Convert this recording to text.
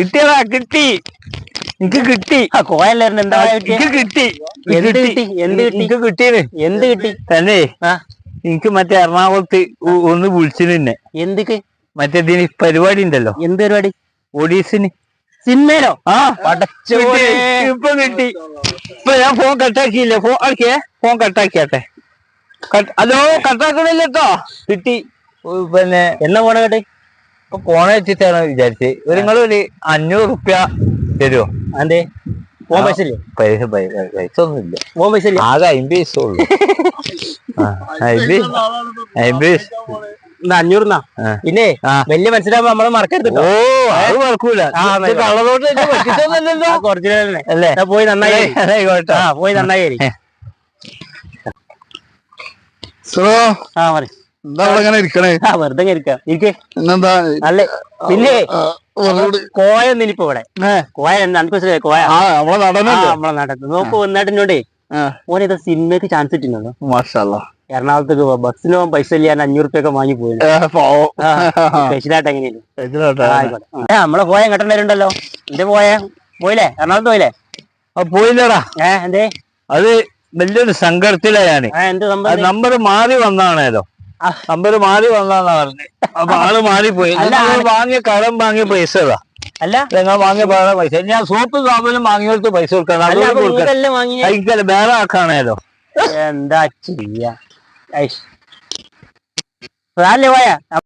കിട്ടിയതാ കിട്ടി. എനിക്ക് കിട്ടി. ആ കോയല്ലായിരുന്നു എന്താ എനിക്ക് കിട്ടി. എന്ത് കിട്ടി? എന്ത് കിട്ടി? എനിക്ക് കിട്ടിയത്? എന്ത് കിട്ടി? തന്നെ. ആ. എനിക്ക് മറ്റേ എറണാകുളത്ത് ഒന്ന് വിളിച്ചിന് നിന്നെ എന്തൊക്കെ? മറ്റേ ഇതിന് പരിപാടി ഉണ്ടല്ലോ. എന്ത് പരിപാടി? ഒഡീസിന് സിനിമയിലോ? ആ. പടച്ചു. ഇപ്പൊ കിട്ടി. ഇപ്പൊ ഞാൻ ഫോൺ കട്ടാക്കിയില്ലേ. ഫോൺ ആക്കിയേ ഫോൺ കട്ടാക്കിയാട്ടെ. കട്ട്- ഹലോ കട്ടാക്കണില്ല കിട്ടി. പിന്നെ എന്നാ പോണ കേട്ടെ ഇപ്പൊ പോണ വെച്ചിട്ടാണ് വിചാരിച്ചത് ഒരു നിങ്ങൾ ഒരു അഞ്ഞൂറ് റുപ്യ തരുമോ അതെ പോകാൻ പൈസ ഇല്ലേ? പൈസ ഒന്നുമില്ല. പോകാൻ പൈസ ഇല്ലേ? ആകെ അമ്പത് പൈസ ഉള്ളു. അമ്പത് അമ്പത് അഞ്ഞൂറിനാ. പിന്നെ. വലിയ മനസ്സിലാവുമ്പോ നമ്മൾ മറക്കരുത് ഓ അത് മറക്കൂല. പോയി നന്നായി. പോയി നന്നായി സോ ആ മതി. എന്താ ഇരിക്കണേ? ആ വെറുതെ ഇരിക്കാം. ഇരിക്കേ. പിന്നെന്താ നല്ല പിന്നെ കോയ ഒന്നിനിപ്പോ ഇവിടെ. കോയ എന്താ കോയ? നമ്മളെ നാട്ടിൽ നോക്ക് വന്നിട്ടിനോടേ ആ. ഓൻ ഇതാ സിനിമക്ക് ചാൻസ് കിട്ടുന്നുണ്ടോ എറണാകുളത്തേക്ക് ബസ്സിന് പോകാൻ പൈസ ഇല്ല ഞാൻ അഞ്ഞൂറ് രൂപയൊക്കെ വാങ്ങി പോയി ആ, നമ്മളെ പോയ കെട്ടണ്ടല്ലോ എന്റെ പോയ പോയില്ലേ? എറണാകുളത്ത് പോയില്ലേ? പോയില്ലടാ. ഏ എന്തേ? അത് വലിയൊരു സംഭവം? നമ്പർ മാറി വന്നാണേലോ. നമ്പർ മാറി വന്നാന്നാ പറഞ്ഞത് അപ്പൊ ആൾ മാറിപ്പോയി. വാങ്ങിയ കടം വാങ്ങിയ പൈസ അല്ല. ഞങ്ങൾ വാങ്ങിയ വേറെ പൈസ. ഞാൻ സോപ്പ് സാബിനും വാങ്ങിയെടുത്ത് പൈസ കൊടുക്കണം. വാങ്ങി അതിക്കല്ല വേറെ ആക്കാണേലോ. എന്താ ചെയ്യാ. പോയാ